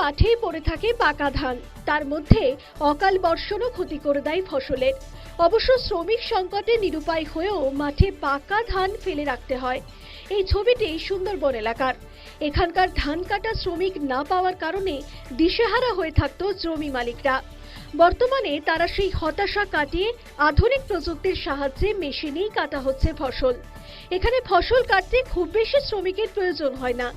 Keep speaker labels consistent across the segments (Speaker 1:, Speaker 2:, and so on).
Speaker 1: মাঠেই পড়ে থাকে পাকা ধান। তার মধ্যে অকাল বর্ষণও ক্ষতি করে দেয় ফসলের। অবশ্য শ্রমিক সংকটে নিরুপায় হয়েও মাঠে পাকা ধান ফেলে রাখতে হয়। এই ছবিটি সুন্দরবন এলাকার। এখানকার ধান কাটা শ্রমিক না পাওয়ার কারণে দিশেহারা হয়ে থাকত জমি মালিকরা। বর্তমানে তারা সেই হতাশা কাটিয়ে আধুনিক প্রযুক্তির সাহায্যে মেশিনেই কাটা হচ্ছে ফসল। এখানে ফসল কাটতে খুব বেশি শ্রমিকের প্রয়োজন হয় না।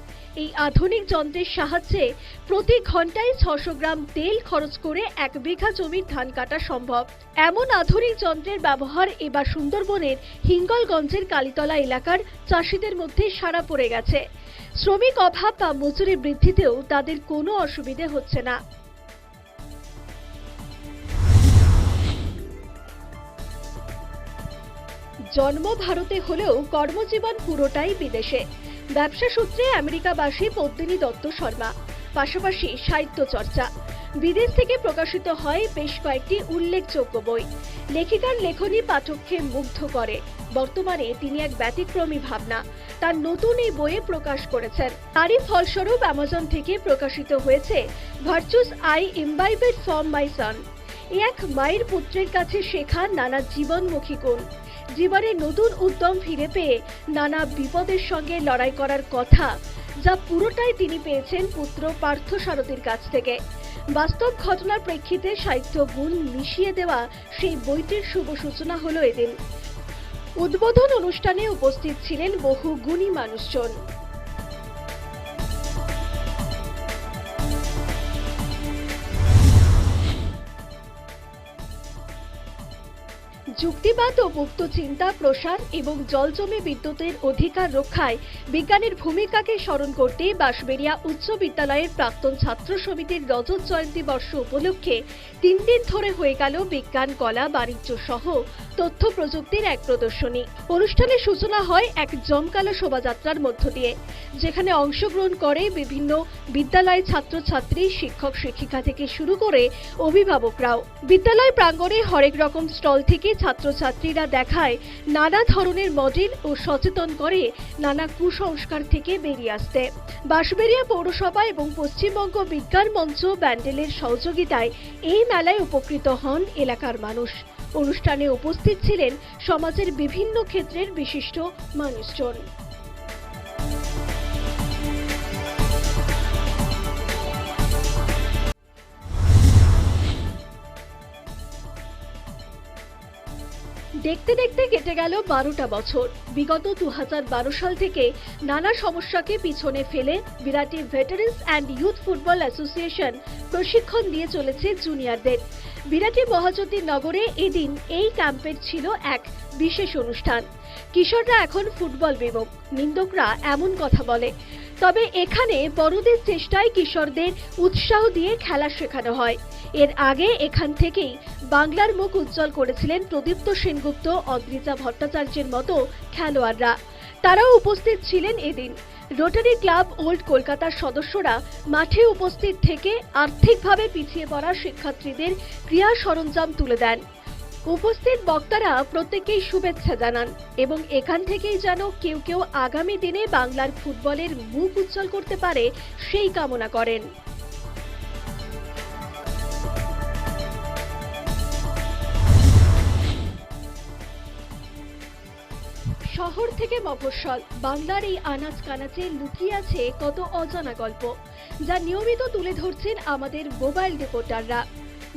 Speaker 1: এই আধুনিক যন্ত্রের সাহায্যে প্রতি ঘন্টায় ছশো গ্রাম তেল খরচ করে এক বিঘা জমির ধান কাটা সম্ভব। এমন আধুনিক যন্ত্রের ব্যবহার এবার সুন্দরবনের হিঙ্গলগঞ্জের কালীতলা এলাকার চাষিদের মধ্যে সাড়া পড়ে গেছে। শ্রমিক অভাব বা মজুরি বৃদ্ধিতেও তাদের কোনো অসুবিধে হচ্ছে না। জন্ম ভারতে হলেও কর্মজীবন পুরোটাই বিদেশে। ব্যবসা সূত্রে আমেরিকাবাসী পদ্মিনী দত্ত শর্মা। পাশাপাশি সাহিত্য চর্চা। বিদেশ থেকে প্রকাশিত হয় বেশ কয়েকটি উল্লেখযোগ্য বই। লেখিকার লেখনী পাঠককে মুগ্ধ করে। বর্তমানে তিনি এক ব্যতিক্রমী ভাবনা। তার নতুন এই বইয়ে প্রকাশ করেছেন। তারই ফলস্বরূপ অ্যামাজন থেকে প্রকাশিত হয়েছে virtues I imbibed from my son. এক মায়ের পুত্রের কাছে শেখা নানা জীবনমুখী গুণ। জীবনে নতুন উদ্যম ফিরে পেয়ে নানা বিপদের সঙ্গে লড়াই করার কথা, যা পুরোটাই তিনি পেয়েছেন পুত্র পার্থ সারথীর কাছ থেকে। বাস্তব ঘটনার প্রেক্ষিতে সাহিত্য গুণ মিশিয়ে দেওয়া সেই বইটির শুভ সূচনা হলো এদিন। উদ্বোধন অনুষ্ঠানে উপস্থিত ছিলেন বহু গুণী মানুষজন। যুক্তিবাদ ও মুক্ত চিন্তা, প্রসার এবং জলজমে বিদ্যুতের অধিকার রক্ষায় বিজ্ঞানের ভূমিকাকে স্মরণ করতে বাঁশবেড়িয়া উচ্চ বিদ্যালয়ের প্রাক্তন ছাত্র সমিতির রজত জয়ন্তী বর্ষ উপলক্ষে তিন দিন ধরে হয়ে গেল বিজ্ঞান, কলা, বাণিজ্য সহ তথ্য প্রযুক্তির এক প্রদর্শনী। অনুষ্ঠানের সূচনা হয় এক জমকালো শোভাযাত্রার মধ্য দিয়ে, যেখানে অংশগ্রহণ করে বিভিন্ন বিদ্যালয়ের ছাত্রছাত্রী, শিক্ষক, শিক্ষিকা থেকে শুরু করে অভিভাবকরাও। বিদ্যালয় প্রাঙ্গণে হরেক রকম স্টল থেকে ছাত্রছাত্রীরা দেখায়, নানা ধরনের মডেল ও সচেতন করে নানা কুসংস্কার থেকে বেরিয়ে আসতে। বাঁশবেড়িয়া পৌরসভা এবং পশ্চিমবঙ্গ বিজ্ঞান মঞ্চ ব্যান্ডেলের সহযোগিতায় এই মেলায় উপকৃত হন এলাকার মানুষ। অনুষ্ঠানে উপস্থিত ছিলেন সমাজের বিভিন্ন ক্ষেত্রের বিশিষ্ট মানুষজন। দেখতে দেখতে কেটে গেল বারোটা বছর। বিগত দু হাজার বারো সাল থেকে নানা সমস্যাকে পিছনে ফেলে Birati veterans and youth football association প্রশিক্ষণ দিয়ে চলেছে জুনিয়রদের বিরাটি মহাজ্যোতি নগরে এদিন এই ক্যাম্পের ছিল এক বিশেষ অনুষ্ঠান। কিশোররা এখন ফুটবল বিমুখ, নিন্দকরা এমন কথা বলে। তবে এখানে বড়দের চেষ্টায় কিশোরদের উৎসাহ দিয়ে খেলা শেখানো হয়। এর আগে এখান থেকেই বাংলার মুখ উজ্জ্বল করেছিলেন প্রদীপ্ত সেনগুপ্ত অদ্রিজা ভট্টাচার্যের মতো খেলোয়াড়রা। তারাও উপস্থিত ছিলেন এদিন। রোটারি ক্লাব ওল্ড কলকাতার সদস্যরা মাঠে উপস্থিত থেকে আর্থিকভাবে পিছিয়ে পড়া শিক্ষার্থীদের ক্রিয়া সরঞ্জাম তুলে দেন। উপস্থিত বক্তারা প্রত্যেকেই শুভেচ্ছা জানান এবং এখান থেকেই যেন কেউ কেউ আগামী দিনে বাংলার ফুটবলের মুখ উজ্জ্বল করতে পারে সেই কামনা করেন। শহর থেকে মফস্বল। বাংলার এই আনাজ কানাচে লুকিয়ে আছে কত অজানা গল্প, যা নিয়মিত তুলে ধরছেন আমাদের মোবাইল রিপোর্টাররা।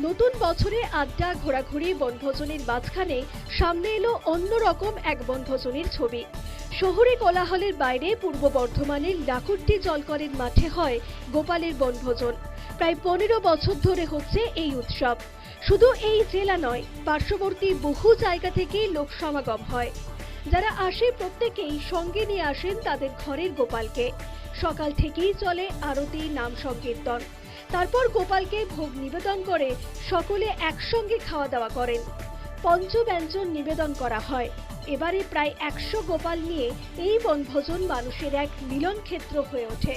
Speaker 1: নতুন বছরে আড্ডা, ঘোরাঘুরি, বনভোজনের মাঝখানে সামনে এলো অন্যরকম এক বনভোজনের ছবি। শহরে কোলাহলের বাইরে পূর্ব বর্ধমানের লাকুট্টি জলকরের মাঠে হয় গোপালের বনভোজন। প্রায় পনেরো বছর ধরে হচ্ছে এই উৎসব। শুধু এই জেলা নয়, পার্শ্ববর্তী বহু জায়গা থেকে লোক সমাগম হয়। যারা আসে প্রত্যেকেই সঙ্গে নিয়ে আসেন তাদের ঘরের গোপালকে। সকাল থেকেই চলে আরতি নাম সংকীর্তন। তারপর গোপালকে ভোগ নিবেদন করে সকলে একসঙ্গে খাওয়া দাওয়া করেন। পঞ্চব্যঞ্জন নিবেদন করা হয়। এবারে প্রায় একশো গোপাল নিয়ে এই বনভোজন মানুষের এক মিলন ক্ষেত্র হয়ে ওঠে।